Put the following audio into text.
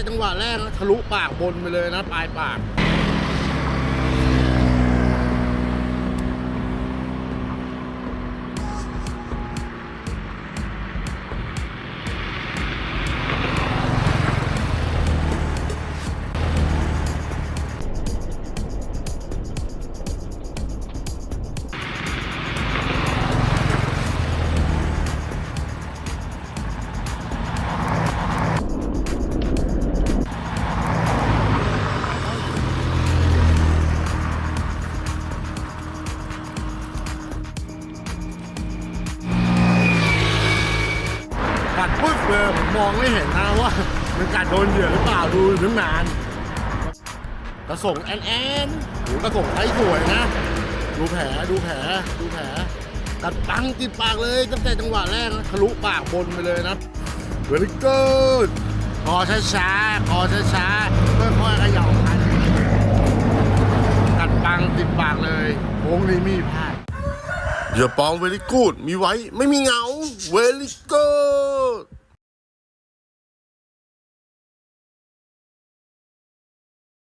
แต่จังหวะแรกนะทะลุปากบนไปเลยนะปลายปาก ปึ๊กเลยผมมองไม่เห็นนะว่ามันกัดโดนเหยื่อหรือเปล่าดูอยู่ตั้งนานกระส่งแอนแอนโหกระส่งไซส์สวยนะ ดูแผลดูแผลดูแผลกัดปังติดปากเลยตั้งแต่จังหวะแรกนะทะลุปากบนไปเลยนะ very good คอช้าๆคอช้าๆค่อยๆขย่าคันกัดปังติดปากเลยโค้งนี้มีพลาดอย่าปองเวลิกูดมีไว้ไม่มีเหงาเวลิก